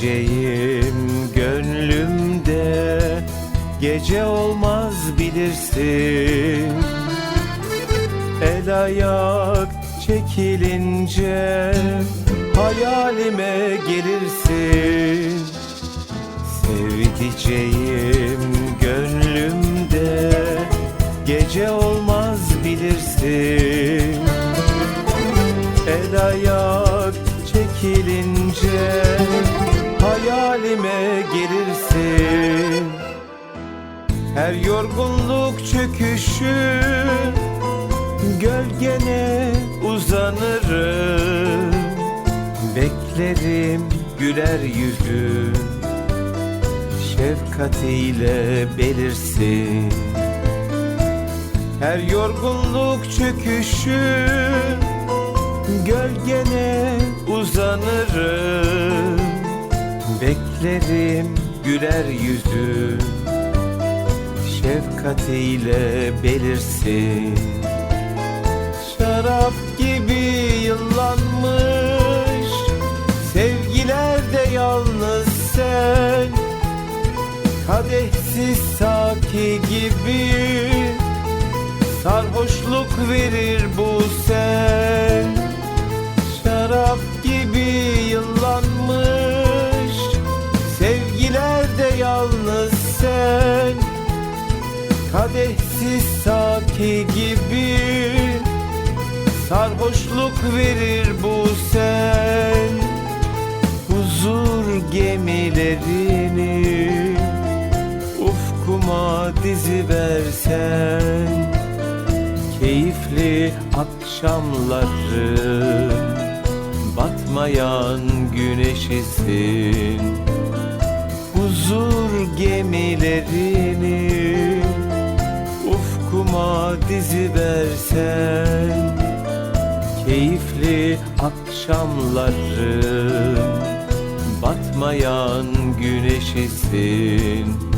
Sevdiceğim gönlümde. Gece olmaz bilirsin. El ayak çekilince Hayalime gelirsin. Sevdiceğim Her yorgunluk çöküşü gölgene uzanırım Beklerim güler yüzün şefkatiyle belirsin. Her yorgunluk çöküşü Gölgene uzanırım Beklerim güler yüzün Şefkatiyle belirsin. Şarap gibi yıllanmış Sevgilerde yalnız sen. Kadehsiz saki gibi Sarhoşluk verir Kadehsiz saki gibi Sarhoşluk verir bu sen. Huzur gemilerini Ufkuma dizi versen Keyifli akşamların Batmayan güneşisin. Huzur gemilerini Ufkuma dizi versen Keyifli akşamların Batmayan güneşisin